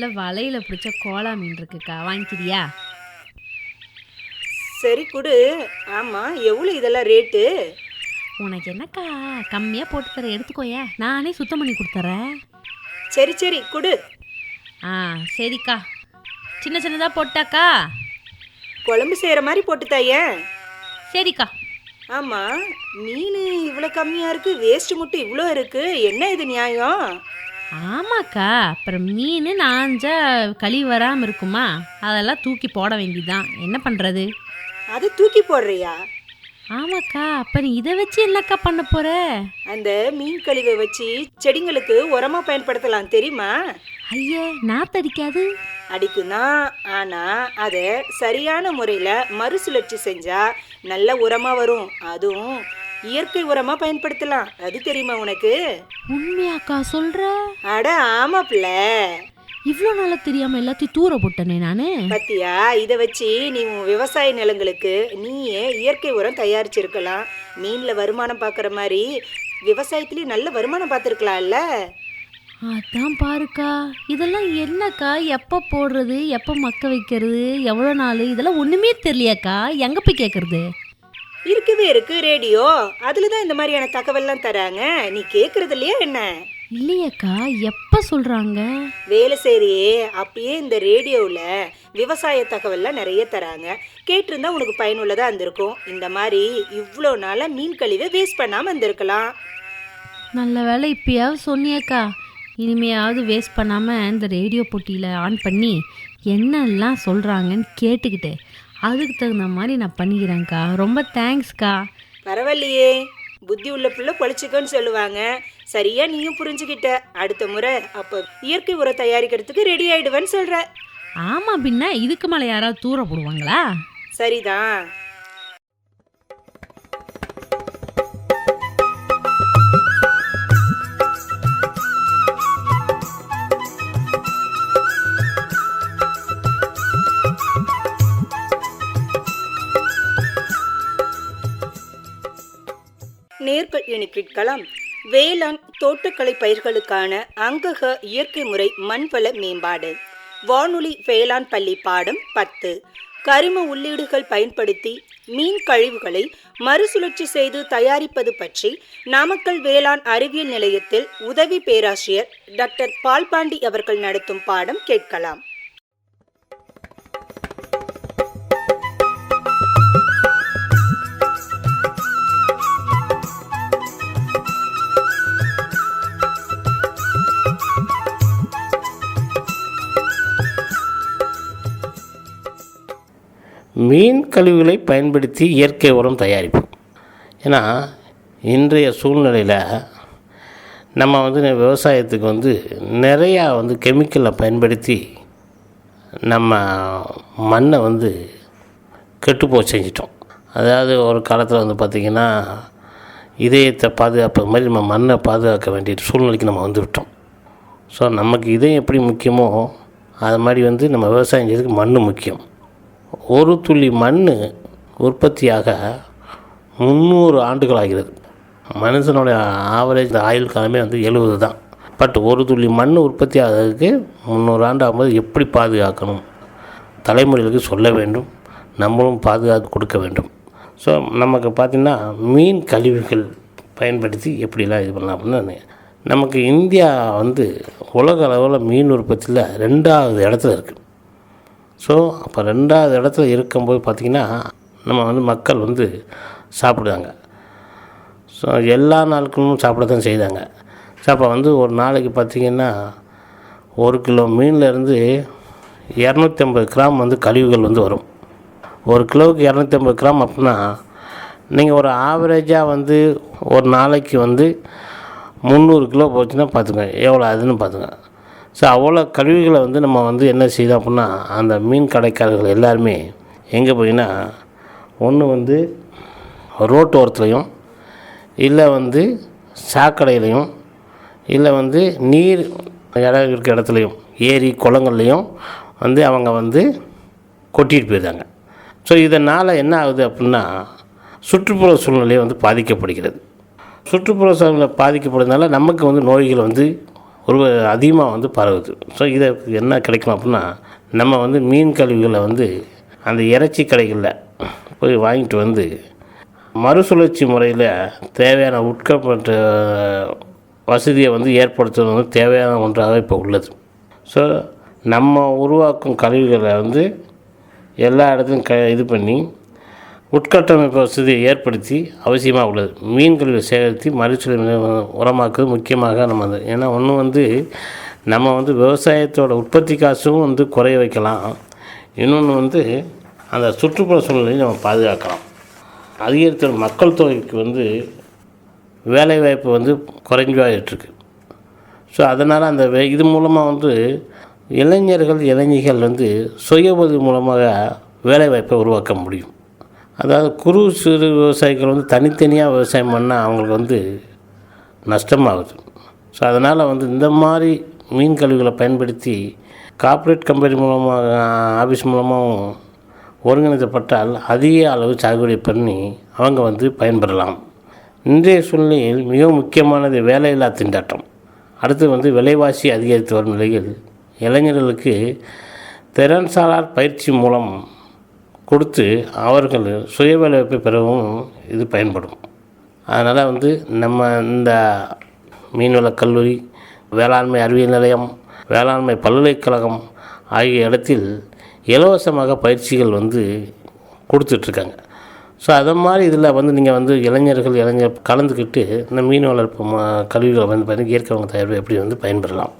நல்ல வலையில் பிடிச்ச கோலா மீன் இருக்குக்கா. வாங்கிக்கிறியா? சரி கொடு. ஆமாம் எவ்வளோ இதெல்லாம் ரேட்டு? உனக்கு என்னக்கா? கம்மியாக போட்டு தர எடுத்துக்கோயே. நானே சுத்தம் பண்ணி கொடுத்துறேன். சரி சரி கொடு. ஆ சரிக்கா. சின்ன சின்னதாக போட்டாக்கா? குழம்பு செய்கிற மாதிரி போட்டு தாயேன் சரிக்கா. ஆமாம் மீன் இவ்வளோ கம்மியாக இருக்குது வேஸ்ட் மட்டும் இவ்வளோ இருக்குது என்ன இது நியாயம்? ஆமாக்கா அப்புறம் மீன் நாஞ்சா கழி வராமல் இருக்குமா? அதெல்லாம் தூக்கி போட வேண்டியதுதான் என்ன பண்ணுறது அதை தூக்கி போடுறியா? ஆமாக்கா அப்போ நீ இதை வச்சு என்னக்கா பண்ண போற? அந்த மீன் கழிவை வச்சு செடிங்களுக்கு உரமாக பயன்படுத்தலாம் தெரியுமா? ஐயே நாத்தடிக்காது அடிக்கும் தான் ஆனால் அதை சரியான முறையில் மறுசுழற்சி செஞ்சால் நல்ல உரமாக வரும். அதுவும் இயற்கை உரமாக பயன்படுத்தலாம். அது தெரியுமா உனக்கு? உண்மையாக்கா சொல்ற? அட ஆமா பிள்ளை. இவ்வளோ நாளா தெரியாம எல்லாத்தையும் தூர போட்டனே நான். பத்தியா இதை வச்சு நீ உன் விவசாய நிலங்களுக்கு நீயே இயற்கை உரம் தயாரிச்சிருக்கலாம். மீனில் வருமானம் பார்க்குற மாதிரி விவசாயத்துலேயும் நல்ல வருமானம் பார்த்துருக்கலாம்ல அதான் பாருக்கா இதெல்லாம் என்னக்கா எப்போ போடுறது எப்போ மக்க வைக்கிறது எவ்வளோ நாள் இதெல்லாம் ஒன்றுமே தெரியலையாக்கா எங்கே போய் கேட்குறது இருக்கவே இருக்கு ரேடியோ. அதில் தான் இந்த மாதிரியான தகவல்லாம் தராங்க. நீ கேட்குறது இல்லையா என்ன? இல்லையாக்கா எப்போ சொல்கிறாங்க வேலை செய்றியே அப்பயே இந்த ரேடியோவில் விவசாய தகவல்லாம் நிறைய தராங்க. கேட்டிருந்தா உனக்கு பயனுள்ளதாக இருந்திருக்கும். இந்த மாதிரி இவ்வளோ நாளாக மீன் கழிவை வேஸ்ட் பண்ணாமல் இருந்திருக்கலாம். நல்ல வேலை இப்பயாவது சொன்னியாக்கா. இனிமையாவது வேஸ்ட் பண்ணாமல் இந்த ரேடியோ போட்டியில் ஆன் பண்ணி என்னெல்லாம் சொல்கிறாங்கன்னு கேட்டுக்கிட்டு அதுக்கு தகுந்த மாதிரி நான் பண்ணிக்கிறேன்க்கா. ரொம்ப தேங்க்ஸ்க்கா. பரவாயில்லையே. புத்தி உள்ள பிள்ளை பொழைச்சிக்கோன்னு சொல்லுவாங்க. சரியா நீயும் புரிஞ்சுக்கிட்ட. அடுத்த முறை அப்போ இயற்கை உரம் தயாரிக்கிறதுக்கு ரெடி ஆயிடுவேன்னு சொல்ற. ஆமாம் பின்ன இதுக்கு மேலே யாராவது தூர போடுவாங்களா? சரிதான். நேர்கள் என கேட்கலாம் வேளாண் தோட்டக்கலை பயிர்களுக்கான அங்கக இயற்கை முறை மண்வள மேம்பாடு வானொலி வேளாண் பள்ளி பாடம் பத்து. கரிம உள்ளீடுகள் பயன்படுத்தி மீன் கழிவுகளை மறுசுழற்சி செய்து தயாரிப்பது பற்றி நாமக்கல் வேளாண் அறிவியல் நிலையத்தில் உதவி பேராசிரியர் டாக்டர் பால்பாண்டி அவர்கள் நடத்தும் பாடம் கேட்கலாம். மீன் கழிவுகளை பயன்படுத்தி இயற்கை உரம் தயாரிப்போம் ஏன்னா இன்றைய சூழ்நிலையில் நம்ம வந்து விவசாயத்துக்கு வந்து நிறையா வந்து கெமிக்கலை பயன்படுத்தி நம்ம மண்ணை வந்து கெட்டுப்போ செஞ்சிட்டோம். அதாவது ஒரு காலத்தில் வந்து பார்த்திங்கன்னா இதயத்தை பாதுகாப்பு மாதிரி நம்ம மண்ணை பாதுகாக்க வேண்டிய சூழ்நிலைக்கு நம்ம வந்துவிட்டோம் ஸோ நமக்கு இதயம் எப்படி முக்கியமோ அது மாதிரி வந்து நம்ம விவசாயம் செய்யறதுக்கு மண் முக்கியம். ஒரு துளி மண் உற்பத்தியாக முந்நூறு ஆண்டுகள் ஆகிறது மனுஷனுடைய ஆவரேஜ் ஆயுள் காலமே வந்து எழுபது தான். பட் ஒரு துளி மண் உற்பத்தி ஆகிறதுக்கு முந்நூறு ஆண்டு ஆகும்போது எப்படி பாதுகாக்கணும்? தலைமுறைகளுக்கு சொல்ல வேண்டும். நம்மளும் பாதுகாத்து கொடுக்க வேண்டும். ஸோ நமக்கு பார்த்திங்கன்னா மீன் கழிவுகள் பயன்படுத்தி எப்படிலாம் இது பண்ணலாம் அப்படின்னு நமக்கு இந்தியா வந்து உலக அளவில் மீன் உற்பத்தியில் ரெண்டாவது இடத்துல இருக்குது ஸோ அப்போ ரெண்டாவது இடத்துல இருக்கும்போது பார்த்திங்கன்னா நம்ம வந்து மக்கள் வந்து சாப்பிடுவாங்க ஸோ எல்லா நாட்களும் சாப்பிட தான் செய்தாங்க. ஸோ அப்போ வந்து ஒரு நாளைக்கு பார்த்திங்கன்னா ஒரு கிலோ மீன்லேருந்து இரநூத்தி ஐம்பது கிராம் வந்து கழிவுகள் வந்து வரும். ஒரு கிலோவுக்கு இரநூத்தி ஐம்பது கிராம் அப்படின்னா நீங்கள் ஒரு ஆவரேஜாக வந்து ஒரு நாளைக்கு வந்து முந்நூறு கிலோ போச்சுன்னா பார்த்துங்க எவ்வளோ ஆகுதுன்னு பார்த்துங்க ஸோ அவ்வளோ கழிவுகளை வந்து நம்ம வந்து என்ன செய்தோம் அப்படின்னா அந்த மீன் கடைக்காரர்கள் எல்லாருமே எங்கே போயின்னா ஒன்று வந்து ரோட்டோரத்துலையும் இல்லை வந்து சாக்கடையிலையும் இல்லை வந்து நீர் இடம் இருக்கிற இடத்துலையும் ஏரி குளங்கள்லையும் வந்து அவங்க வந்து கொட்டிட்டு போயிருந்தாங்க ஸோ இதனால் என்ன ஆகுது அப்படின்னா சுற்றுப்புற சூழ்நிலையை வந்து பாதிக்கப்படுகிறது. சுற்றுப்புற சூழ்நிலை பாதிக்கப்படுறதுனால நமக்கு வந்து நோய்கள் வந்து ஒரு அதிகமாக வந்து பரவுது. ஸோ இதை என்ன கிடைக்கும் அப்படின்னா நம்ம வந்து மீன் கழிவுகளை வந்து அந்த இறைச்சி கடைகளில் போய் வாங்கிட்டு வந்து மறுசுழற்சி முறையில் தேவையான உட்கப்பட்ட வசதியை வந்து ஏற்படுத்துவது வந்து தேவையான ஒன்றாக இப்போ உள்ளது. ஸோ நம்ம உருவாக்கும் கழிவுகளை வந்து எல்லா இடத்துலையும் க இது பண்ணி உட்கட்டமைப்பு வசதியை ஏற்படுத்தி அவசியமாக உள்ளது. மீன்களை சேகரித்து மறுசுழற்சி உரமாக்குவது முக்கியமாக நம்ம அது ஏன்னா ஒன்று வந்து நம்ம வந்து விவசாயத்தோட உற்பத்தி காசும் வந்து குறைய வைக்கலாம். இன்னொன்று வந்து அந்த சுற்றுப்புற சூழ்நிலையை நம்ம பாதுகாக்கலாம். அதிகரித்த மக்கள் தொகைக்கு வந்து வேலைவாய்ப்பு வந்து குறைஞ்சாயிட்ருக்கு ஸோ அதனால் அந்த வே- இது மூலமாக வந்து இளைஞர்கள் இளைஞர்கள் வந்து சுய உதவி மூலமாக வேலைவாய்ப்பை உருவாக்க முடியும். அதாவது குறு சிறு விவசாயிகள் வந்து தனித்தனியாக விவசாயம் பண்ணால் அவங்களுக்கு வந்து நஷ்டமாகுது. ஸோ அதனால் வந்து இந்த மாதிரி மீன் கழிவுகளை பயன்படுத்தி கார்ப்பரேட் கம்பெனி மூலமாக ஆஃபீஸ் மூலமாகவும் ஒருங்கிணைக்கப்பட்டால் அதிக அளவு சாகுபடி பண்ணி அவங்க வந்து பயன்பெறலாம். இன்றைய சூழ்நிலையில் மிக முக்கியமானது வேலையில்லா திண்டாட்டம். அடுத்து வந்து விலைவாசி அதிகரித்து வரும் நிலையில் இளைஞர்களுக்கு திறன்சாரார் பயிற்சி மூலம் கொடுத்து அவர்கள் சுய பெறவும் இது பயன்படும். அதனால் வந்து நம்ம இந்த மீன்வள கல்லூரி வேளாண்மை அறிவியல் நிலையம் வேளாண்மை பல்கலைக்கழகம் ஆகிய இடத்தில் இலவசமாக பயிற்சிகள் வந்து கொடுத்துட்ருக்காங்க. ஸோ அதை மாதிரி இதில் வந்து நீங்கள் வந்து இளைஞர்கள் இளைஞர் கலந்துக்கிட்டு இந்த மீன் வளர்ப்பு ம கல்விகளை வந்து பார்த்தீங்கன்னா இயற்கை உணவு தயாரிப்பு எப்படி வந்து பயன்பெறலாம்?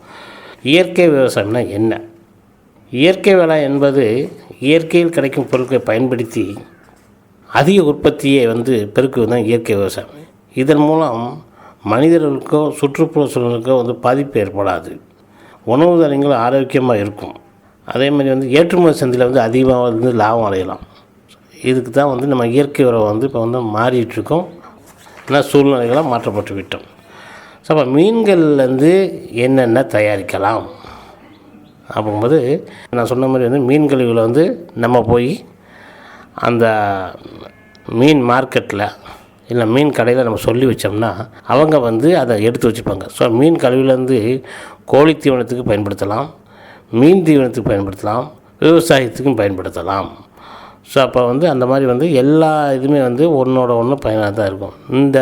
இயற்கை விவசாயம்னா என்ன? இயற்கை வேளாண் என்பது இயற்கையில் கிடைக்கும் பொருட்களை பயன்படுத்தி அதிக உற்பத்தியை வந்து பெருக்குவது தான் இயற்கை விவசாயம். இதன் மூலம் மனிதர்களுக்கோ சுற்றுப்புற சூழலுக்கோ வந்து பாதிப்பு ஏற்படாது. உணவு தானியங்கள் ஆரோக்கியமாக இருக்கும். அதே மாதிரி வந்து ஏற்றுமதி சந்தையில் வந்து அதிகமாக வந்து லாபம் அடையலாம். இதுக்கு தான் வந்து நம்ம இயற்கை உரம் வந்து இப்போ வந்து மாறிட்டுருக்கோம். ஏன்னா சூழ்நிலைகளாக மாற்றப்பட்டு விட்டோம் ஸோ அப்போ மீன்கள்லேருந்து என்னென்ன தயாரிக்கலாம்? அப்படிங்கும்போது நான் சொன்ன மாதிரி வந்து மீன் கழிவுகளை வந்து நம்ம போய் அந்த மீன் மார்க்கெட்டில் இல்லை மீன் கடையில் நம்ம சொல்லி வச்சோம்னா அவங்க வந்து அதை எடுத்து வச்சுப்பாங்க. ஸோ மீன் கழிவுலேருந்து கோழி தீவனத்துக்கு பயன்படுத்தலாம். மீன் தீவனத்துக்கு பயன்படுத்தலாம். விவசாயத்துக்கும் பயன்படுத்தலாம். ஸோ அப்போ வந்து அந்த மாதிரி வந்து எல்லா இதுவுமே வந்து ஒன்றோட ஒன்று பயனாக தான் இருக்கும். இந்த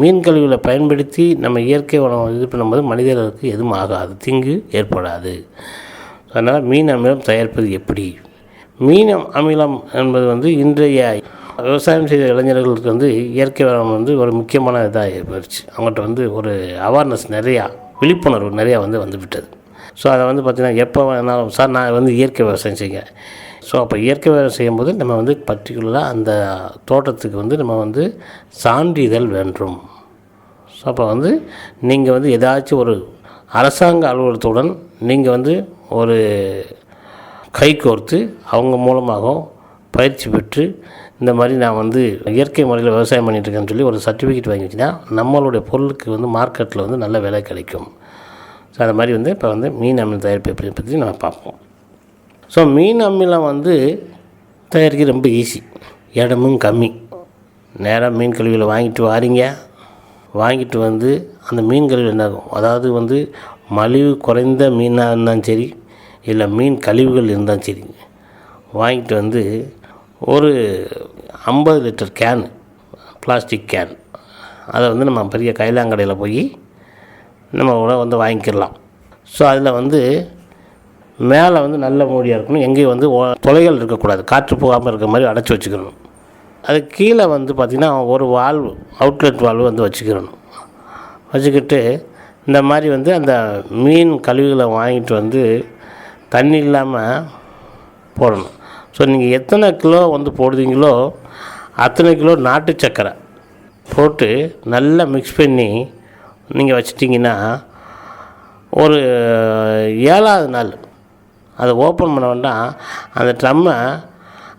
மீன் கழிவுகளை பயன்படுத்தி நம்ம இயற்கை உணவு இது பண்ணும்போது மனிதர்களுக்கு எதுவும் ஆகாது. தீங்கு ஏற்படாது. அதனால் மீன் அமிலம் தயாரிப்பது எப்படி? மீன் அமிலம் என்பது வந்து இன்றைய விவசாயம் செய்த இளைஞர்களுக்கு வந்து இயற்கை வளம் வந்து ஒரு முக்கியமான இதாக போயிடுச்சு அவங்கள்ட்ட வந்து ஒரு அவேர்னஸ் நிறையா விழிப்புணர்வு நிறையா வந்து வந்துவிட்டது. ஸோ அதை வந்து பார்த்திங்கன்னா எப்போ வேணாலும் சார் நான் வந்து இயற்கை விவசாயம் செய்கிறேன் ஸோ அப்போ இயற்கை விவசாயம் செய்யும்போது நம்ம வந்து பர்டிகுலராக அந்த தோட்டத்துக்கு வந்து நம்ம வந்து சான்றிதழ் வேண்டும். ஸோ அப்போ வந்து நீங்கள் வந்து ஏதாச்சும் ஒரு அரசாங்க அலுவலகத்துடன் நீங்கள் வந்து ஒரு கை கோர்த்து அவங்க மூலமாகவும் பயிற்சி பெற்று இந்த மாதிரி நான் வந்து இயற்கை முறையில் விவசாயம் பண்ணிகிட்ருக்கேன்னு சொல்லி ஒரு சர்டிஃபிகேட் வாங்கி வச்சுன்னா நம்மளுடைய பொருளுக்கு வந்து மார்க்கெட்டில் வந்து நல்ல விலை கிடைக்கும். ஸோ அந்த மாதிரி வந்து இப்போ வந்து மீன் அமிலம் தயாரிப்பை பற்றி நம்ம பார்ப்போம். ஸோ மீன் அமிலம் வந்து தயாரிக்க ரொம்ப ஈஸி இடமும் கம்மி. நேராக மீன் கழிவுகளை வாங்கிட்டு வாரீங்க. வாங்கிட்டு வந்து அந்த மீன்கள் என்னாகும்? என்ன ஆகும் அதாவது வந்து மலிவு குறைந்த மீனாக இருந்தாலும் சரி இல்லை மீன் கழிவுகள் இருந்தாலும் சரி வாங்கிட்டு வந்து ஒரு ஐம்பது லிட்டர் கேனு பிளாஸ்டிக் கேன் அதை வந்து நம்ம பெரிய கைலாங்கடையில் போய் நம்ம கூட வந்து வாங்கிக்கிடலாம். ஸோ அதில் வந்து மேலே வந்து நல்ல மூடியாக இருக்கணும். எங்கேயும் வந்து ஓ- இருக்கக்கூடாது. காற்று போகாமல் இருக்கிற மாதிரி அடைச்சி வச்சுக்கணும். அது கீழே வந்து பார்த்திங்கன்னா ஒரு வால்வு அவுட்லெட் வால்வு வந்து வச்சுக்கிறணும். வச்சுக்கிட்டு இந்த மாதிரி வந்து அந்த மீன் கழிவுகளை வாங்கிட்டு வந்து தண்ணி இல்லாமல் போடணும். ஸோ நீங்கள் எத்தனை கிலோ வந்து போடுறீங்களோ அத்தனை கிலோ நாட்டு சக்கரை போட்டு நல்லா மிக்ஸ் பண்ணி நீங்கள் வச்சிட்டிங்கன்னா ஒரு ஏழாவது நாள் அதை ஓப்பன் பண்ண வேண்டாம். அந்த ட்ரம்மை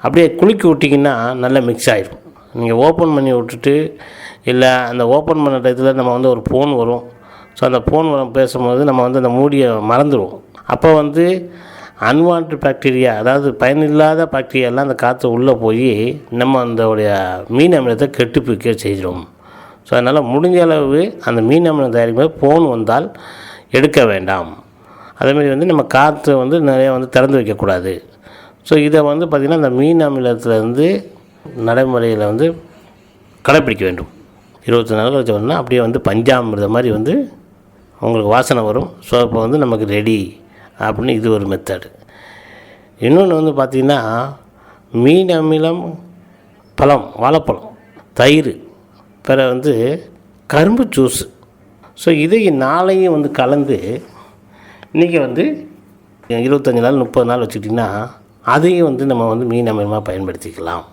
அப்படியே குலுக்கி விட்டிங்கன்னா நல்லா மிக்ஸ் ஆகிடும் நீங்கள் ஓப்பன் பண்ணி விட்டுட்டு இல்லை அந்த ஓப்பன் பண்ண டயத்தில் நம்ம வந்து ஒரு ஃபோன் வரும். ஸோ அந்த ஃபோன் வரும் பேசும்போது நம்ம வந்து அந்த மூடியை மறந்துடுவோம் அப்போ வந்து அன்வான்ட் பாக்டீரியா அதாவது பயனில்லாத பாக்டீரியாலாம் அந்த காற்று உள்ளே போய் நம்ம அந்தோடைய மீன் அமிலத்தை கெட்டுப்பிக்க செய்கிறோம் ஸோ அதனால் முடிஞ்ச அளவு அந்த மீன் அமிலம் தயாரிக்கும் போது ஃபோன் வந்தால் எடுக்க வேண்டாம். அதேமாதிரி வந்து நம்ம காற்று வந்து நிறையா வந்து திறந்து வைக்கக்கூடாது. ஸோ இதை வந்து பார்த்திங்கன்னா இந்த மீன் அமிலத்திலேருந்து நடைமுறையில் வந்து கடைப்பிடிக்க வேண்டும். இருபத்தி நாள் வச்சோம்னா அப்படியே வந்து பஞ்சாமிர்தம் மாதிரி வந்து உங்களுக்கு வாசனை வரும். ஸோ அப்போ வந்து நமக்கு ரெடி அப்படின்னு இது ஒரு மெத்தடு இன்னொன்று வந்து பார்த்திங்கன்னா மீன் அமிலம் பழம் வாழைப்பழம் தயிர் பிற வந்து கரும்பு ஜூஸ் ஸோ இதை நாளையும் வந்து கலந்து நீங்கள் வந்து இருபத்தஞ்சி நாள் முப்பது நாள் வச்சுக்கிட்டிங்கன்னா அதையும் வந்து நம்ம வந்து மீன் அமிலமாக பயன்படுத்திக்கலாம்.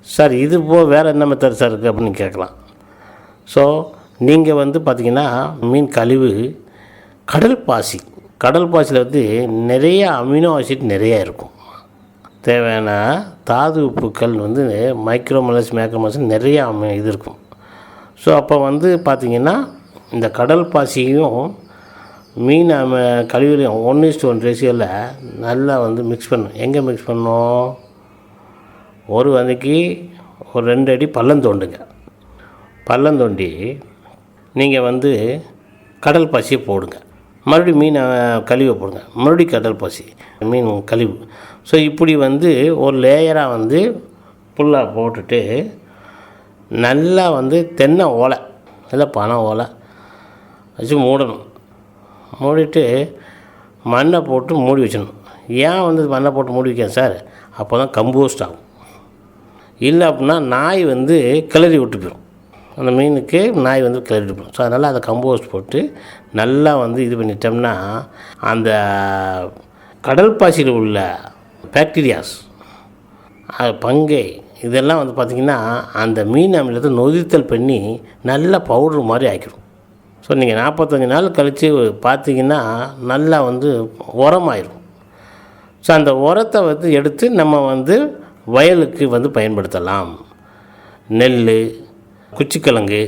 சார் இது போ வேறு என்ன மெத்தட் சார் இருக்குது அப்படின்னு கேட்கலாம். ஸோ நீங்கள் வந்து பார்த்திங்கன்னா மீன் கழிவு கடல் பாசி. கடல் பாசியில் வந்து நிறைய அமினோ ஆசிட் நிறையா இருக்கும். தேவையான தாது உப்புக்கள் வந்து மைக்ரோமலஸ் மேக்ரோமலஸ் நிறையா அமி- இது இருக்கும். ஸோ அப்போ வந்து பார்த்திங்கன்னா இந்த கடல் பாசியும் மீன் நம்ம கழிவுலையும் ஒன் இஸ்ட் ஒன் ரேஷியோவில் நல்லா வந்து மிக்ஸ் பண்ணணும். எங்கே மிக்ஸ் பண்ணோம் ஒரு வதைக்கு ஒரு ரெண்டு அடி பள்ளம் தோண்டுங்க. பள்ளம் தோண்டி நீங்கள் வந்து கடல் பாசியை போடுங்க. மறுபடியும் மீன் கழிவை போடுங்க. மறுபடியும் கடல் பாசி மீன் கழிவு. ஸோ இப்படி வந்து ஒரு லேயராக வந்து புல்லாக போட்டுட்டு நல்லா வந்து தென்னை ஓலை இல்லை பனை ஓலை வச்சு மூடணும். மூடிட்டு மண்ணை போட்டு மூடி வச்சிடணும். ஏன் வந்து மண்ணை போட்டு மூடி வைக்கேன் சார்? அப்போ தான் கம்போஸ்ட் ஆகும். இல்லை அப்படின்னா நாய் வந்து கிளறி விட்டு போயிடும். அந்த மீனுக்கு நாய் வந்து கிளறி விட்டு போயிடும். ஸோ அதனால் அதை கம்போஸ்ட் போட்டு நல்லா வந்து இது பண்ணிட்டோம்னா அந்த கடல் பாசியில் உள்ள பாக்டீரியாஸ் அது பங்கை இதெல்லாம் வந்து பார்த்திங்கன்னா அந்த மீன் அமிலத்தை நொதித்தல் பண்ணி நல்ல பவுடர் மாதிரி ஆக்கிடும். ஸோ நீங்கள் நாற்பத்தஞ்சு நாள் கழித்து பார்த்தீங்கன்னா நல்லா வந்து உரமாயிரும். ஸோ அந்த உரத்தை வந்து எடுத்து நம்ம வந்து வயலுக்கு வந்து பயன்படுத்தலாம். நெல் குச்சிக்கிழங்கு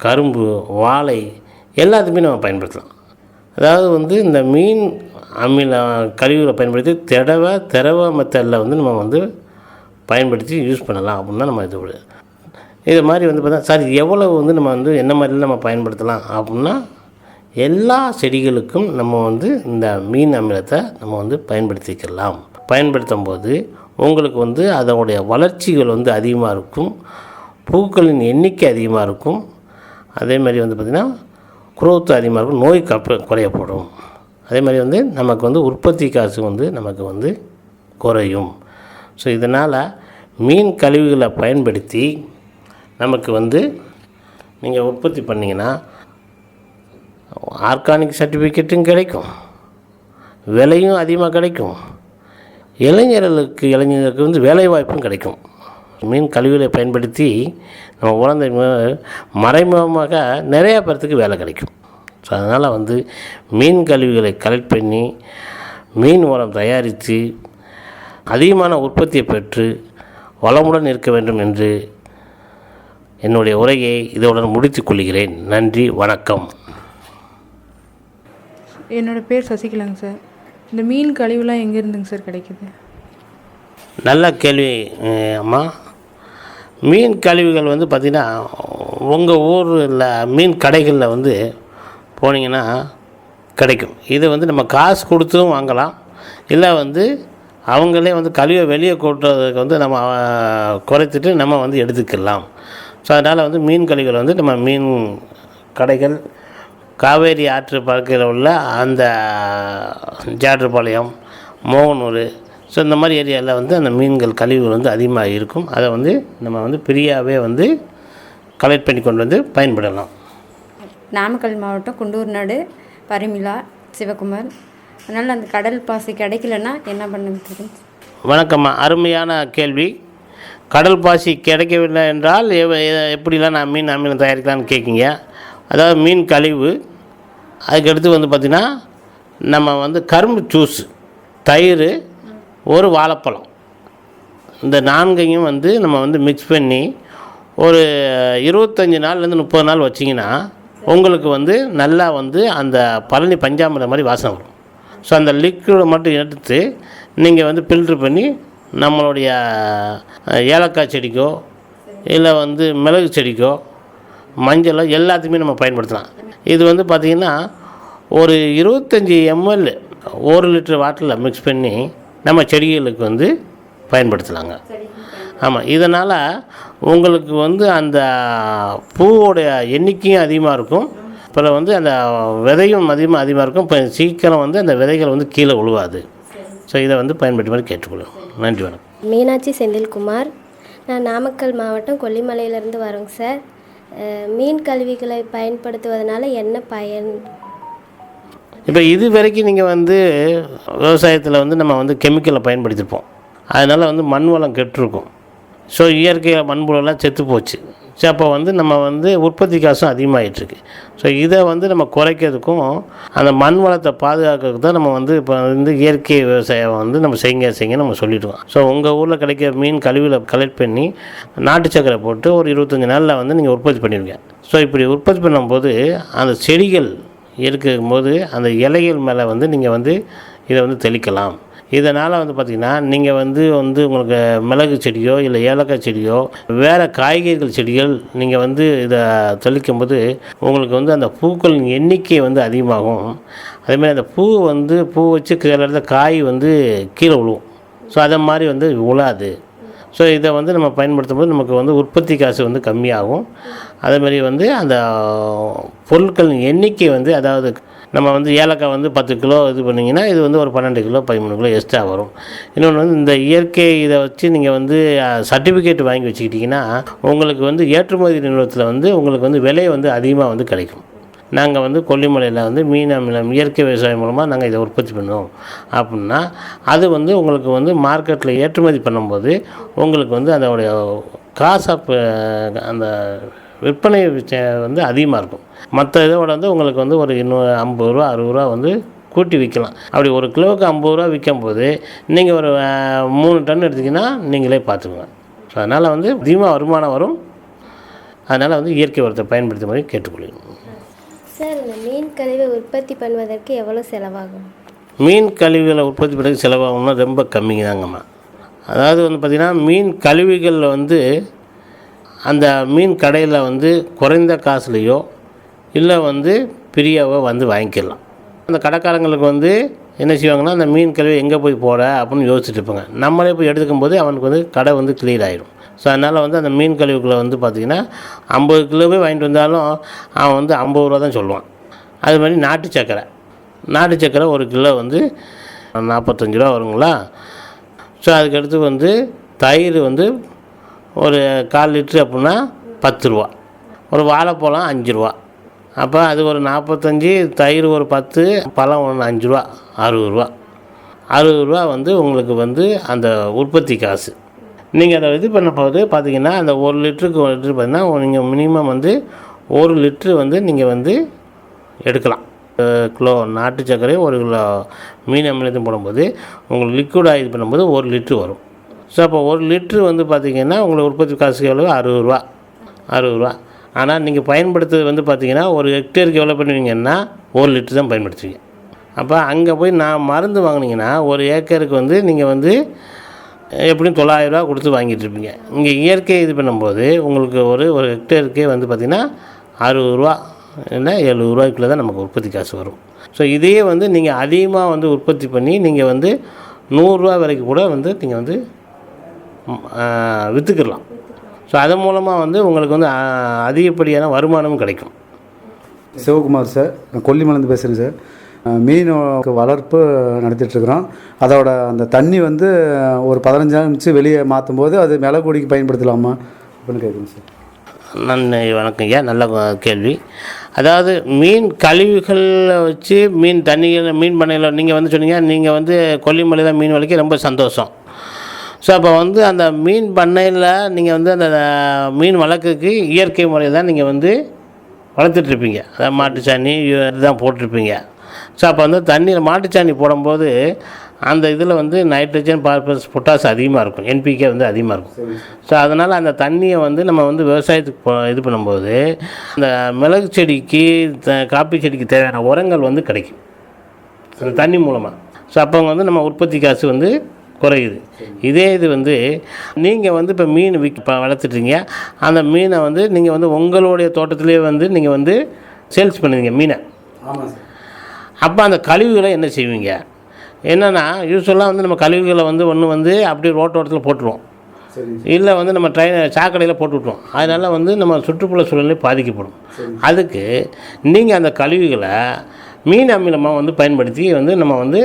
கரும்பு வாழை எல்லாத்துக்குமே நம்ம பயன்படுத்தலாம். அதாவது வந்து இந்த மீன் அமில கழிவுகளை பயன்படுத்தி திடவை திரவ மெத்தடில் வந்து நம்ம வந்து பயன்படுத்தி யூஸ் பண்ணலாம் அப்படின்னு தான் நம்ம இது இது மாதிரி வந்து பார்த்தா சார் எவ்வளவு வந்து நம்ம வந்து என்ன மாதிரி நம்ம பயன்படுத்தலாம் அப்படின்னா எல்லா செடிகளுக்கும் நம்ம வந்து இந்த மீன் அமிலத்தை நம்ம வந்து பயன்படுத்திக்கலாம். பயன்படுத்தும் போது உங்களுக்கு வந்து அதனுடைய வளர்ச்சிகள் வந்து அதிகமாக இருக்கும் பூக்களின் எண்ணிக்கை அதிகமாக இருக்கும். அதே மாதிரி வந்து பார்த்திங்கன்னா குரோத் அதிகமாக இருக்கும் நோய் கப்ப குறையப்படும். அதே மாதிரி வந்து நமக்கு வந்து உற்பத்தி காசு வந்து நமக்கு வந்து குறையும். ஸோ இதனால் மீன் கழிவுகளை பயன்படுத்தி நமக்கு வந்து நீங்கள் உற்பத்தி பண்ணிங்கன்னா ஆர்கானிக் சர்டிஃபிகேட்டும் கிடைக்கும். விலையும் அதிகமாக கிடைக்கும். இளைஞர்களுக்கு இளைஞர்களுக்கு வந்து வேலைவாய்ப்பும் கிடைக்கும். மீன் கழிவுகளை பயன்படுத்தி நம்ம குழந்தை மறைமுகமாக நிறையா பேர்த்துக்கு வேலை கிடைக்கும். ஸோ அதனால் வந்து மீன் கழிவுகளை கலெக்ட் பண்ணி மீன் உரம் தயாரித்து அதிகமான உற்பத்தியை பெற்று வளமுடன் இருக்க வேண்டும் என்று என்னுடைய உரையை இதனுடன் முடித்துக் கொள்கிறேன். நன்றி வணக்கம். என்னோட பேர் சசிகலாங்க சார். இந்த மீன் கழிவுலாம் எங்கே இருந்துங்க சார் கிடைக்குது? நல்ல கேள்வி அம்மா. மீன் கழிவுகள் வந்து பார்த்திங்கன்னா உங்கள் ஊரில் மீன் கடைகளில் வந்து போனீங்கன்னா கிடைக்கும். இது வந்து நம்ம காசு கொடுத்தும் வாங்கலாம். இல்லை வந்து அவங்களே வந்து கழிவை வெளியே கொட்டுறதுக்கு வந்து நம்ம குறைத்துட்டு நம்ம வந்து எடுத்துக்கலாம். ஸோ அதனால் வந்து மீன் கழிவுகள் வந்து நம்ம மீன் கடைகள் காவேரி ஆற்று பறக்கையில் உள்ள அந்த ஜாற்றுப்பாளையம் மோகனூர் ஸோ இந்த மாதிரி ஏரியாவில் வந்து அந்த மீன்கள் கழிவுகள் வந்து அதிகமாக இருக்கும். அதை வந்து நம்ம வந்து ஃப்ரீயாகவே வந்து கலெக்ட் பண்ணி கொண்டு வந்து பயன்படலாம். நாமக்கல் மாவட்டம் குண்டூர் நாடு பரிமிளா சிவகுமார். அதனால் அந்த கடல் பாசி கிடைக்கலன்னா என்ன பண்ணுறது வணக்கம்மா. அருமையான கேள்வி. கடல் பாசி கிடைக்கவில்லை என்றால் எப்படிலாம் நான் மீன் அமீனம் தயாரிக்கலான்னு கேட்கிங்க? அதாவது மீன் கழிவு அதுக்கடுத்து வந்து பார்த்திங்கன்னா நம்ம வந்து கரும்பு ஜூஸ் தயிர் ஒரு வாழைப்பழம். இந்த நான்கையும் வந்து நம்ம வந்து மிக்ஸ் பண்ணி ஒரு இருபத்தஞ்சி நாள்லேருந்து முப்பது நாள் வச்சிங்கன்னா உங்களுக்கு வந்து நல்லா வந்து அந்த பழனி பஞ்சாமிரம் மாதிரி வாசனை வரும். ஸோ அந்த லிக்விடை மட்டும் எடுத்து நீங்கள் வந்து ஃபில்ட்ரு பண்ணி நம்மளுடைய ஏலக்காய் செடிக்கோ இல்லை வந்து மிளகு செடிக்கோ மஞ்சளோ எல்லாத்துக்குமே நம்ம பயன்படுத்தலாம். இது வந்து பார்த்திங்கன்னா ஒரு இருபத்தஞ்சி எம்எல் ஒரு லிட்டர் வாட்டரில் மிக்ஸ் பண்ணி நம்ம செடிகளுக்கு வந்து பயன்படுத்தலாங்க. ஆமாம் இதனால் உங்களுக்கு வந்து அந்த பூவோடைய எண்ணிக்கையும் அதிகமாக இருக்கும். அப்புறம் வந்து அந்த விதையும் அதிகமாக அதிகமாக இருக்கும். இப்போ சீக்கிரம் வந்து அந்த விதைகள் வந்து கீழே விழுவாது ஸோ இதை வந்து பயன்படுத்துமாறு கேட்டுக்கொள்ளும் நன்றி வணக்கம். மீனாட்சி செந்தில்குமார். நான் நாமக்கல் மாவட்டம் கொல்லிமலையிலேருந்து வரோங்க சார். மீன் கழிவுகளை பயன்படுத்துவதனால என்ன பயன்? இப்போ இது வரைக்கும் நீங்கள் வந்து விவசாயத்தில் வந்து நம்ம வந்து கெமிக்கலை பயன்படுத்தியிருப்போம். அதனால் வந்து மண் வளம் கெட்டிருக்கும். ஸோ இயற்கையாக மண்புழெல்லாம் செத்து போச்சு. ஸோ அப்போ வந்து நம்ம வந்து உற்பத்தி காசும் அதிகமாகிட்டுருக்கு ஸோ இதை வந்து நம்ம குறைக்கிறதுக்கும் அந்த மண் வளத்தை பாதுகாக்கிறதுக்கு தான் நம்ம வந்து இப்போ வந்து இயற்கை விவசாயம் வந்து நம்ம செய்யுங்க செய்யுங்க நம்ம சொல்லிவிடுவோம் ஸோ உங்கள் ஊரில் கிடைக்கிற மீன் கழிவில் கலெக்ட் பண்ணி நாட்டு சக்கரை போட்டு ஒரு இருபத்தஞ்சி நாளில் வந்து நீங்கள் உற்பத்தி பண்ணிடுங்க. ஸோ இப்படி உற்பத்தி பண்ணும்போது அந்த செடிகள் இருக்கும்போது அந்த இலைகள் மேலே வந்து நீங்கள் வந்து இதை வந்து தெளிக்கலாம். இதனால் வந்து பார்த்திங்கன்னா நீங்கள் வந்து வந்து உங்களுக்கு மிளகு செடியோ இல்லை ஏலக்காய் செடியோ வேறு காய்கறிகள் செடிகள் நீங்கள் வந்து இதை தெளிக்கும் போது உங்களுக்கு வந்து அந்த பூக்களின் எண்ணிக்கை வந்து அதிகமாகும். அதேமாதிரி அந்த பூ வந்து பூ வச்சு கீழே இடத்துல காய் வந்து கீழே விழுவும் ஸோ அதை மாதிரி வந்து உழாது ஸோ இதை வந்து நம்ம பயன்படுத்தும் போது நமக்கு வந்து உற்பத்தி காசு வந்து கம்மியாகும். அதேமாதிரி வந்து அந்த பொருட்களின் எண்ணிக்கை வந்து அதாவது நம்ம வந்து ஏலக்காய் வந்து பத்து கிலோ இது பண்ணிங்கன்னா இது வந்து ஒரு பன்னெண்டு கிலோ பதிமூணு கிலோ எக்ஸ்ட்ரா வரும். இன்னொன்று வந்து இந்த இயற்கை இதை வச்சு நீங்கள் வந்து சர்டிஃபிகேட் வாங்கி வச்சுக்கிட்டிங்கன்னா உங்களுக்கு வந்து ஏற்றுமதி நிறுவனத்தில் வந்து உங்களுக்கு வந்து விலை வந்து அதிகமாக வந்து கிடைக்கும். நாங்கள் வந்து கொல்லிமலையில் வந்து மீன் அமிலம் இயற்கை விவசாயம் மூலமாக நாங்கள் இதை உற்பத்தி பண்ணுவோம். அப்படின்னா அது வந்து உங்களுக்கு வந்து மார்க்கெட்டில் ஏற்றுமதி பண்ணும்போது உங்களுக்கு வந்து அதோடைய காசு அந்த விற்பனை வந்து அதிகமாக இருக்கும். மற்ற இதோட வந்து உங்களுக்கு வந்து ஒரு இன்னும் ஐம்பது ரூபா அறுபது ரூபா வந்து கூட்டி விற்கலாம். அப்படி ஒரு கிலோவுக்கு ஐம்பது ரூபா விற்கும் போது நீங்கள் ஒரு மூணு டன் எடுத்திங்கன்னா நீங்களே பார்த்துக்குங்க. ஸோ அதனால் வந்து அதிகமாக வருமானம் வரும். அதனால் வந்து இயற்கை உரத்தை பயன்படுத்தும் மாதிரி கேட்டுக்கொள்கிறோம். சார் இந்த மீன் கழிவை உற்பத்தி பண்ணுவதற்கு எவ்வளோ செலவாகும்? மீன் கழிவுகளை உற்பத்தி பண்ணுறதுக்கு செலவாகும்னா ரொம்ப கம்மிங்க தாங்கம்மா அதாவது வந்து பார்த்திங்கன்னா மீன் கழிவுகளில் வந்து அந்த மீன் கடையில் வந்து குறைந்த காசுலேயோ இல்லை வந்து ஃப்ரீயாவோ வந்து வாங்கிக்கலாம். அந்த கடைக்காரங்களுக்கு வந்து என்ன செய்வாங்கன்னா அந்த மீன் கழுவி எங்கே போய் போட அப்படின்னு யோசிச்சுட்டு இருப்பாங்க. நம்மளே போய் எடுத்துக்கும் போது அவனுக்கு வந்து கடை வந்து கிளியர் ஆகிடும் ஸோ அதனால் வந்து அந்த மீன் கழிவுக்குள்ளே வந்து பார்த்திங்கன்னா ஐம்பது கிலோவே வாங்கிட்டு வந்தாலும் அவன் வந்து ஐம்பது ரூபா தான் சொல்லுவான். அது மாதிரி நாட்டு சக்கரை. நாட்டு சக்கரை ஒரு கிலோ வந்து நாற்பத்தஞ்சு ரூபா வருங்களா? ஸோ அதுக்கடுத்து வந்து தயிர் வந்து ஒரு கால் லிட்ரு அப்படின்னா பத்து ரூபா. ஒரு வாழைப்பழம் அஞ்சு ரூபா. அப்போ அது ஒரு நாற்பத்தஞ்சு தயிர் ஒரு பத்து பழம் ஒன்று அஞ்சு ரூபா அறுபது ரூபா. அறுபது ரூபா வந்து உங்களுக்கு வந்து அந்த உற்பத்தி காசு. நீங்கள் அதை இது பண்ண போது பார்த்தீங்கன்னா அந்த ஒரு லிட்டருக்கு ஒரு லிட்டர் பார்த்தீங்கன்னா நீங்கள் மினிமம் வந்து ஒரு லிட்ரு வந்து நீங்கள் வந்து எடுக்கலாம். கிலோ நாட்டு சர்க்கரை ஒரு கிலோ மீன் அமிலத்தையும் போடும்போது உங்களுக்கு லிக்விடாக இது பண்ணும்போது ஒரு லிட்ரு வரும். ஸோ அப்போ ஒரு லிட்ரு வந்து பார்த்திங்கன்னா உங்களுக்கு உற்பத்தி காசுக்கு எவ்வளோ அறுபது ரூபா. அறுபது ரூபா. ஆனால் நீங்கள் பயன்படுத்துறது வந்து பார்த்திங்கன்னா ஒரு ஹெக்டேருக்கு எவ்வளோ பண்ணுவீங்கன்னா ஒரு லிட்டர் தான் பயன்படுத்துவீங்க. அப்போ அங்கே போய் நான் மருந்து வாங்கினீங்கன்னா ஒரு ஏக்கருக்கு வந்து நீங்கள் வந்து எப்படியும் தொள்ளாயிரரூவா கொடுத்து வாங்கிட்டு இருப்பீங்க. இங்கே இயற்கை இது பண்ணும்போது உங்களுக்கு ஒரு ஒரு ஹெக்டேருக்கே வந்து பார்த்திங்கன்னா அறுபது ரூபா இல்லை எழுபது ரூபாய்க்குள்ளே தான் நமக்கு உற்பத்தி காசு வரும். ஸோ இதையே வந்து நீங்கள் அதிகமாக வந்து உற்பத்தி பண்ணி நீங்கள் வந்து நூறுரூவா வரைக்கும் கூட வந்து நீங்கள் வந்து விற்றுக்கிடலாம் ஸோ அதன் மூலமாக வந்து உங்களுக்கு வந்து அதிகப்படியான வருமானமும் கிடைக்கும். சிவகுமார் சார் நான் கொல்லிமலேருந்து பேசுகிறேன் சார். மீன் வளர்ப்பு நடத்திட்டுருக்குறோம். அதோட அந்த தண்ணி வந்து ஒரு பதினஞ்சு நிமிச்சு வெளியே மாற்றும் போது அது மிளகுடிக்கு பயன்படுத்தலாமா? அப்படின்னு கேட்குறேன் சார். நன்றி வணக்கம். ஐயா நல்ல கேள்வி. அதாவது மீன் கழிவுகளை வச்சு மீன் தண்ணிகள் மீன் பண்ணையில் நீங்கள் வந்து சொன்னீங்க நீங்கள் வந்து கொல்லிமலையில் மீன் வளர்க்க ரொம்ப சந்தோஷம். ஸோ அப்போ வந்து அந்த மீன் பண்ணையில் நீங்கள் வந்து அந்த மீன் வளர்க்குறதுக்கு இயற்கை முறையில் தான் நீங்கள் வந்து வளர்த்துட்ருப்பீங்க அதாவது மாட்டுச்சாணி இதுதான் போட்டிருப்பீங்க. ஸோ அப்போ வந்து தண்ணியில் மாட்டுச்சாணி போடும்போது அந்த இதில் வந்து நைட்ரஜன் பாஸ்பரஸ் பொட்டாஸ் அதிகமாக இருக்கும். என்பிகே வந்து அதிகமாக இருக்கும். ஸோ அதனால் அந்த தண்ணியை வந்து நம்ம வந்து விவசாயத்துக்கு இது பண்ணும்போது அந்த மிளகு செடிக்கு த- காப்பி செடிக்கு தேவையான உரங்கள் வந்து கிடைக்கும். அந்த தண்ணி மூலமாக ஸோ அப்போ வந்து நம்ம உற்பத்தி காசு வந்து குறையுது. இதே இது வந்து நீங்கள் வந்து இப்போ மீன் விக் இப்போ வளர்த்துட்றீங்க அந்த மீனை வந்து நீங்கள் வந்து உங்களுடைய தோட்டத்திலே வந்து நீங்கள் வந்து சேல்ஸ் பண்ணுவீங்க மீனை. அப்போ அந்த கழிவுகளை என்ன செய்வீங்க? என்னென்னா யூஸ்வலாக வந்து நம்ம கழிவுகளை வந்து ஒன்று வந்து அப்படியே ரோட்டோரத்தில் போட்டுருவோம். இல்லை வந்து நம்ம ட்ரெயின் சாக்கடையில் போட்டு விட்ருவோம் அதனால் வந்து நம்ம சுற்றுப்புற சூழலே பாதிக்கப்படும். அதுக்கு நீங்கள் அந்த கழிவுகளை மீன் அமிலமாக வந்து பயன்படுத்தி வந்து நம்ம வந்து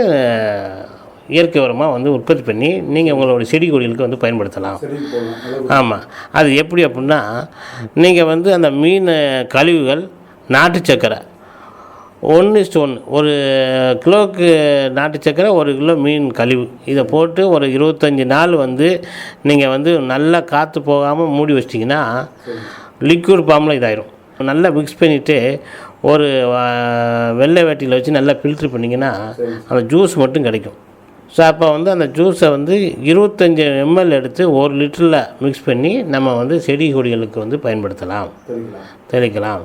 இயற்கை உரமாக வந்து உற்பத்தி பண்ணி நீங்கள் உங்களோட செடி கொடிகளுக்கு வந்து பயன்படுத்தலாம். ஆமாம் அது எப்படி அப்படின்னா நீங்கள் வந்து அந்த மீன் கழிவுகள் நாட்டு சக்கரை ஒன்று இஸ்டு ஒன்று ஒரு கிலோவுக்கு நாட்டு சக்கரை ஒரு கிலோ மீன் கழிவு. இதை போட்டு ஒரு இருபத்தஞ்சி நாள் வந்து நீங்கள் வந்து நல்லா காற்று போகாமல் மூடி வச்சிட்டிங்கன்னா லிக்விட் ஃபார்மில் இதாயிரும். நல்லா மிக்ஸ் பண்ணிவிட்டு ஒரு வெள்ளை வேட்டியில் வச்சு நல்லா ஃபில்ட்ரு பண்ணிங்கன்னா அந்த ஜூஸ் மட்டும் கிடைக்கும். ஸோ அப்போ வந்து அந்த ஜூஸை வந்து இருபத்தஞ்சி எம்எல் எடுத்து ஒரு லிட்டரில் மிக்ஸ் பண்ணி நம்ம வந்து செடி கொடிகளுக்கு வந்து பயன்படுத்தலாம். தெளிக்கலாம்.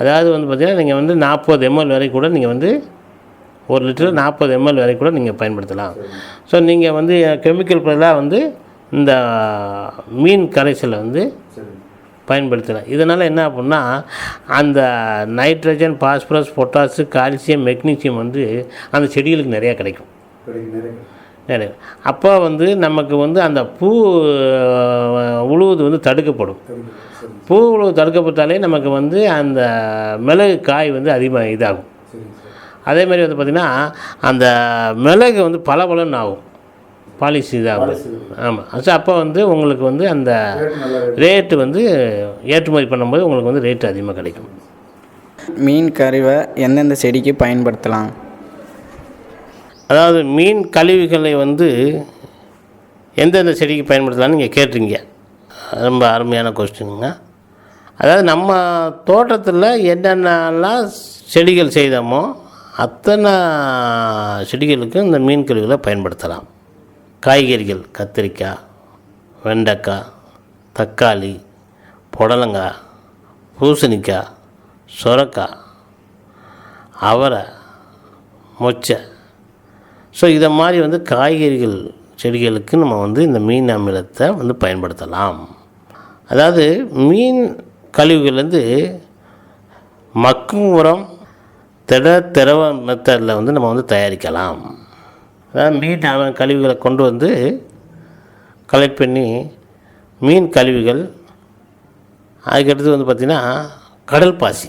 அதாவது வந்து பார்த்திங்கன்னா நீங்கள் வந்து நாற்பது எம்எல் வரை கூட நீங்கள் வந்து ஒரு லிட்டர் நாற்பது எம்எல் வரை கூட நீங்கள் பயன்படுத்தலாம். ஸோ நீங்கள் வந்து கெமிக்கல் பதிலாக வந்து இந்த மீன் கரைசலை வந்து பயன்படுத்தலாம். இதனால் என்ன அப்படின்னா அந்த nitrogen phosphorus potash calcium magnesium வந்து அந்த செடிகளுக்கு நிறையா கிடைக்கும். நிறைய அப்போ வந்து நமக்கு வந்து அந்த பூ உழுவது வந்து தடுக்கப்படும். பூ உழுவு தடுக்கப்பட்டாலே நமக்கு வந்து அந்த மிளகு காய் வந்து அதிகமாக இதாகும். அதே மாதிரி வந்து பார்த்திங்கன்னா அந்த மிளகு வந்து பளபளன்னு ஆகும் பாலிஷ் இதாகும் ஆமாம் ஸோ அப்போ வந்து உங்களுக்கு வந்து அந்த ரேட்டு வந்து ஏற்றுமதி பண்ணும்போது உங்களுக்கு வந்து ரேட்டு அதிகமாக கிடைக்கும். மீன் கறிவை எந்தெந்த செடிக்கு பயன்படுத்தலாம்? அதாவது மீன் கழிவுகளை வந்து எந்தெந்த செடிக்கு பயன்படுத்தலாம்னு நீங்கள் கேட்டிருங்க ரொம்ப அருமையான கொஸ்டினுங்க. அதாவது நம்ம தோட்டத்தில் என்னென்னலாம் செடிகள் செய்தோமோ அத்தனை செடிகளுக்கும் இந்த மீன் கழிவுகளை பயன்படுத்தலாம். காய்கறிகள் கத்திரிக்காய் வெண்டைக்காய் தக்காளி புடலங்காய் பூசணிக்காய் சுரக்காய் அவரை மொச்சை ஸோ இதை மாதிரி வந்து காய்கறிகள் செடிகளுக்கு நம்ம வந்து இந்த மீன் அமிலத்தை வந்து பயன்படுத்தலாம். அதாவது மீன் கழிவுகள்லேருந்து மக்கும் உரம் திட திரவ மெத்தடில் வந்து நம்ம வந்து தயாரிக்கலாம். அதாவது மீன் கழிவுகளை கொண்டு வந்து கலெக்ட் பண்ணி மீன் கழிவுகள் அதுக்கடுத்து வந்து பார்த்திங்கன்னா கடல் பாசி.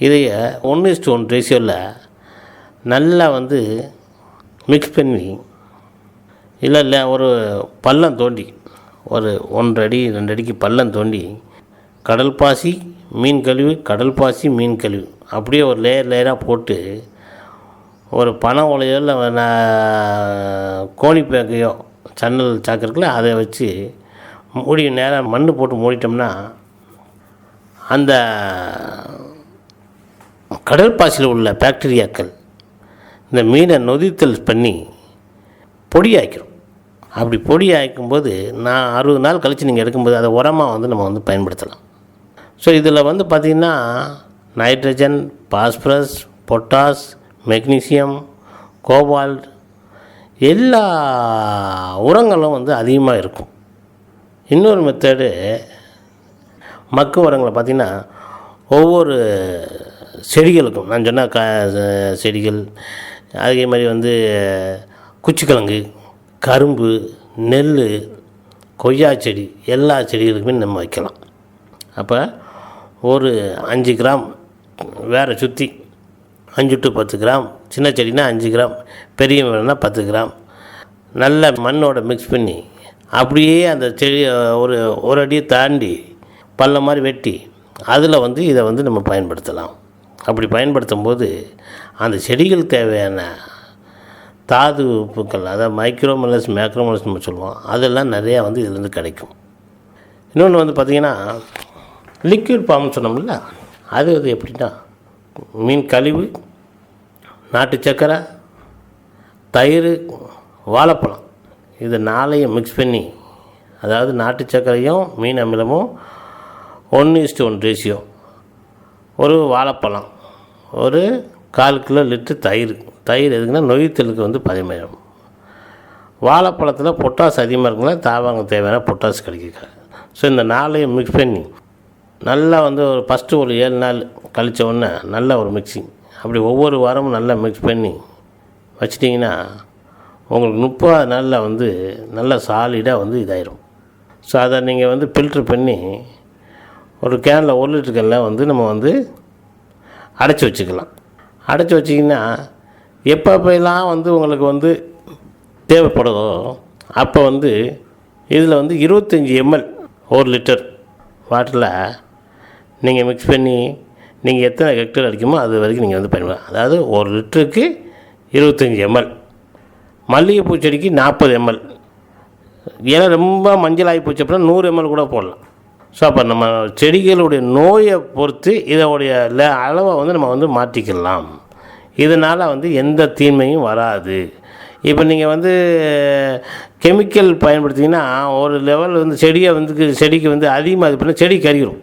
இதைய ஒன்று இஸ்டு ஒன் ரேஷியோவில் நல்லா வந்து மிக்ஸ் பண்ணி இல்லை இல்லை ஒரு பள்ளம் தோண்டி ஒரு ஒன்றடி ரெண்டு அடிக்கு பள்ளம் தோண்டி கடல் பாசி மீன் கழிவு கடல் பாசி மீன் கழிவு அப்படியே ஒரு லேயர் லேயராக போட்டு ஒரு பனை உலையோ இல்லை நான் கோணி பேக்கையோ சன்னல் சாக்கு இருக்குல்ல அதை வச்சு மூடி நேராக மண் போட்டு மூடிட்டோம்னா அந்த கடல் பாசியில் உள்ள பாக்டீரியாக்கள் இந்த மீனை நொதித்தல் பண்ணி பொடியாக்கிறோம். அப்படி பொடியாக்கும்போது நான் அறுபது நாள் கழித்து நீங்கள் எடுக்கும்போது அதை உரமாக வந்து நம்ம வந்து பயன்படுத்தலாம். ஸோ இதில் வந்து பார்த்திங்கன்னா nitrogen phosphorus potash magnesium cobalt எல்லா உரங்களும் வந்து அதிகமாக இருக்கும். இன்னொரு மெத்தடு மக்கு உரங்களை பார்த்திங்கன்னா ஒவ்வொரு செடிகளுக்கும் நான் சொன்ன க செடிகள் அதே மாதிரி வந்து குச்சிக்கிழங்கு கரும்பு நெல் கொய்யா செடி எல்லா செடிகளுக்குமே நம்ம வைக்கலாம். அப்போ ஒரு அஞ்சு கிராம் வேறு சுற்றி அஞ்சு டு பத்து கிராம் சின்ன செடினா அஞ்சு கிராம் பெரிய மரம்னா பத்து கிராம் நல்ல மண்ணோட மிக்ஸ் பண்ணி அப்படியே அந்த செடி ஒரு ஒரு அடியை தாண்டி பள்ளம் மாதிரி வெட்டி அதில் வந்து இதை வந்து நம்ம பயன்படுத்தலாம். அப்படி பயன்படுத்தும் போது அந்த செடிகள் தேவையான தாது உப்புக்கள் அதாவது மைக்ரோமலஸ் மேக்ரோமலஸ் நம்ம சொல்லுவோம் அதெல்லாம் நிறையா வந்து இதுலேருந்து கிடைக்கும். இன்னொன்று வந்து பார்த்திங்கன்னா லிக்விட் ஃபார்ம்னு சொன்னோம்ல அது வந்து எப்படின்னா மீன் கழிவு நாட்டு சக்கரை தயிர் வாழைப்பழம் இது நாளையும் மிக்ஸ் பண்ணி அதாவது நாட்டு சர்க்கரையும் மீன் அமிலமும் ஒன்று இஸ்டு ஒன் ரேஷியோ ஒரு வாழைப்பழம் ஒரு கால் கிலோ லிட்டர் தயிர் தயிர் எதுக்குன்னா நொய்த்தலுக்கு வந்து பதிமூணு வாழைப்பழத்தில் பொட்டாஸ் அதிகமாக இருக்குங்களா தாவாங்க தேவையான பொட்டாஸ் கிடைக்குது ஸோ இந்த நாளையும் மிக்ஸ் பண்ணி நல்லா வந்து ஒரு ஃபஸ்ட்டு ஒரு ஏழு நாள் கழிச்ச உடனே நல்ல ஒரு மிக்சிங் அப்படி ஒவ்வொரு வாரமும் நல்லா மிக்ஸ் பண்ணி வச்சிட்டிங்கன்னா உங்களுக்கு முப்பது நாளில் வந்து நல்லா சாலிடாக வந்து இதாயிரும். ஸோ அதை நீங்கள் வந்து ஃபில்ட்ரு பண்ணி ஒரு கேனில் ஒரு லிட்டருக்கெல்லாம் வந்து நம்ம வந்து அடைச்சி வச்சுக்கலாம். அடைச்சி வச்சிங்கன்னா எப்போ எப்போலாம் வந்து உங்களுக்கு வந்து தேவைப்படுதோ அப்போ வந்து இதில் வந்து இருபத்தஞ்சி எம்எல் ஒரு லிட்டர் வாட்டரில் நீங்கள் மிக்ஸ் பண்ணி நீங்கள் எத்தனை ஹெக்டர் அடிக்குமோ அது வரைக்கும் நீங்கள் வந்து பயன்படுத்தலாம் அதாவது ஒரு லிட்டருக்கு இருபத்தஞ்சி எம்எல் மல்லிகைப்பூ செடிக்கு நாற்பது எம்எல் ஏன்னா ரொம்ப மஞ்சள் ஆகி போச்சு அப்படின்னா நூறு எம்எல் கூட போடலாம். ஸோ அப்போ நம்ம செடிகளுடைய நோயை பொறுத்து இதோடைய ல- அளவை வந்து நம்ம வந்து மாற்றிக்கலாம். இதனால் வந்து எந்த தீமையும் வராது. இப்போ நீங்கள் வந்து கெமிக்கல் பயன்படுத்திங்கன்னா ஒரு லெவல் வந்து செடியை வந்து செடிக்கு வந்து அதிகமாக இது பண்ணால் செடி கருகிரும்.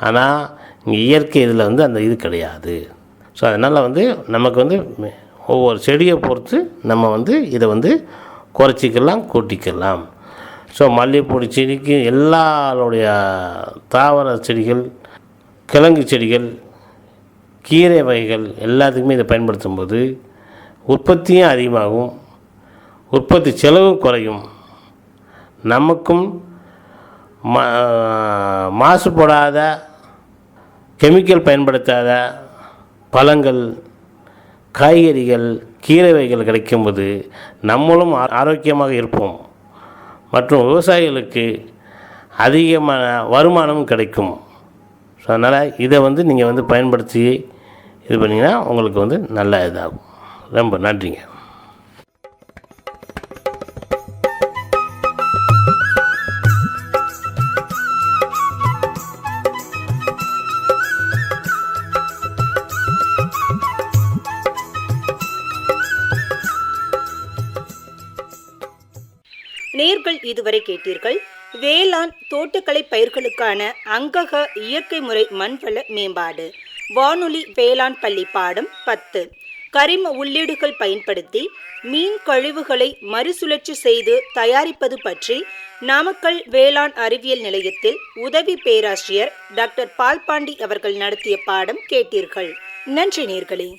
ஆனால் இங்கே இயற்கை இதில் வந்து அந்த இது கிடையாது. ஸோ அதனால் வந்து நமக்கு வந்து ஒவ்வொரு செடியை பொறுத்து நம்ம வந்து இதை வந்து குறைச்சிக்கலாம் கூட்டிக்கலாம். ஸோ மல்லிகைப்பூ செடிக்கு எல்லாருடைய தாவர செடிகள் கிழங்கு செடிகள் கீரை வகைகள் எல்லாத்துக்குமே இதை பயன்படுத்தும் போது உற்பத்தியும் அதிகமாகும். உற்பத்தி செலவும் குறையும். நமக்கும் மா மாசுபடாத கெமிக்கல் பயன்படுத்தாத பழங்கள் காய்கறிகள் கீரை வகைகள் கிடைக்கும்போது நம்மளும் ஆ- ஆரோக்கியமாக இருப்போம். மற்றும் விவசாயிகளுக்கு அதிகமான வருமானமும் கிடைக்கும். ஸோ அதனால் இதை வந்து நீங்கள் வந்து பயன்படுத்தி இது பண்ணிங்கன்னா உங்களுக்கு வந்து நல்ல இதாகும். ரொம்ப நன்றிங்க. நீங்கள் இதுவரை கேட்டீர்கள் வேளாண் தோட்டக்கலை பயிர்களுக்கான அங்கக இயற்கை முறை மண்வள மேம்பாடு வானொலி வேளாண் பள்ளி பாடம் பத்து. கரிம உள்ளீடுகள் பயன்படுத்தி மீன் கழிவுகளை மறுசுழற்சி செய்து தயாரிப்பது பற்றி நாமக்கல் வேளாண் அறிவியல் நிலையத்தில் உதவி பேராசிரியர் டாக்டர் பால்பாண்டி அவர்கள் நடத்திய பாடம் கேட்டீர்கள். நன்றி நேர்களே.